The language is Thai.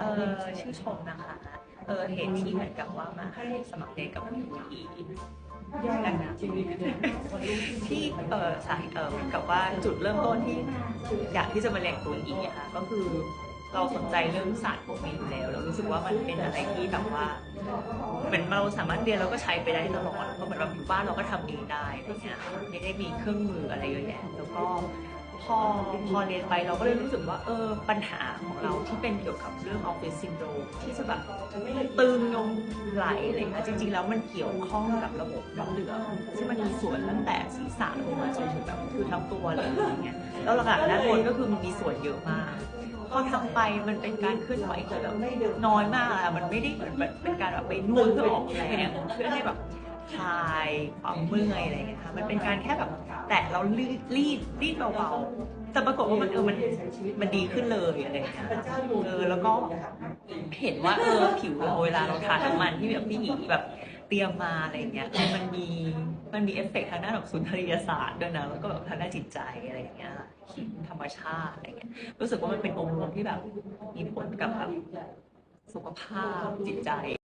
เออชื่อชมนะคะเออเหตุที่เหมือนกับว่ามาสมัครเรียนกับพี่อีกันนะที่เออสายเออเหมือนกับว่าจุดเริ่มต้นที่อยากที่จะมาเรียนตัวอีอะค่ะก็คือเราสนใจเรื่องศาสตร์พวกนี้อยู่แล้ว เรารู้สึกว่ามันเป็นอะไรที่แบบว่าเหมือนเราสามารถเรียนเราก็ใช้ไปได้ตลอดเพราะเหมือนเราอยู่บ้านเราก็ทำเองได้อะไรเงี้ยไม่ได้มีเครื่องมืออะไรเยอะแยะแล้วก็ พอพอเรียนไปเราก็เลยรู้สึกว่าเออปัญหาของเราที่เป็นเกี่ยวกับเรื่องออฟฟิศซินโดรมที่จะแบบตึงนมไหลอะไรเงี้ยจริง ๆ แล้วมันเกี่ยวข้องกับระบบน้ำเหลืองซึ่งมันมีส่วนตั้งแต่ศีรษะลงมาจนถึงแบบคือทั้งตัวเลยอะไรเงี้ยแล้วหลักๆด้านบนก็คือมันมีส่วนเยอะมากพอทำไปมันเป็นการเคลื่อนไหวที่แบบน้อยมากอะมันไม่ได้เหมือนแบบเป็นการแบบไปนวดเพื่อออกแรงเพื่อให้แบบ คลายความเมื่อยอะไรอย่างเงี้ยค่ะมันเป็นการแค่แบบแตะเรารีดรีดรีดเบาๆแต่ปรากฏว่ามันเออมันมันดีขึ้นเลยอะไรอย่างเงี้ยเออแล้วก็เห็นว่าเออผิวเราเวลาเราทาน้ำมันที่แบบพี่หนีแบบเตรียมมาอะไรเงี้ยมันมีมันมีเอฟเฟกต์ทางด้านแบบสุนทรียศาสตร์ด้วยนะแล้วก็แบบทางด้านจิตใจอะไรอย่างเงี้ยหินธรรมชาติอะไรเงี้ยรู้สึกว่ามันเป็นองค์รวมที่แบบมีผลกับแบบสุขภาพจิตใจ